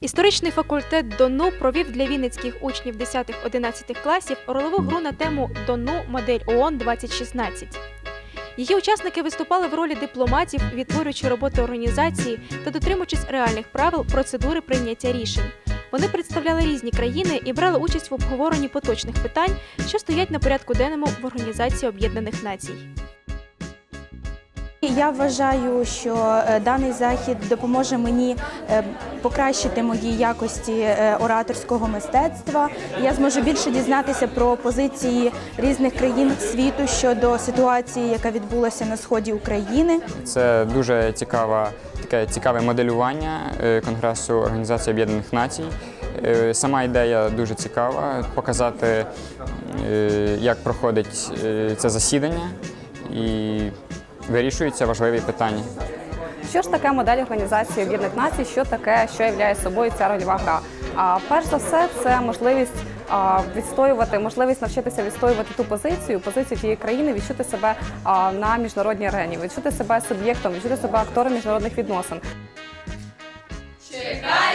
Історичний факультет ДОНУ провів для вінницьких учнів 10-11 класів рольову гру на тему ДОНУ модель ООН 2016. Її учасники виступали в ролі дипломатів, відтворюючи роботу організації та дотримуючись реальних правил процедури прийняття рішень. Вони представляли різні країни і брали участь в обговоренні поточних питань, що стоять на порядку денному в Організації Об'єднаних Націй. Я вважаю, що е, даний захід допоможе мені е, покращити мої якості е, ораторського мистецтва. Я зможу більше дізнатися про позиції різних країн світу щодо ситуації, яка відбулася на сході України. Це дуже цікава, таке цікаве моделювання Конгресу Організації Об'єднаних Націй. Сама ідея дуже цікава показати, як проходить це засідання і вирішуються важливі питання. Що ж таке модель організації Об'єднаних Націй? Що таке, що являє собою ця рольова гра? А перш за все, це можливість а, відстоювати, можливість навчитися відстоювати ту позицію, позицію тієї країни, відчути себе а, на міжнародній арені, відчути себе суб'єктом, відчути себе актором міжнародних відносин. Чекай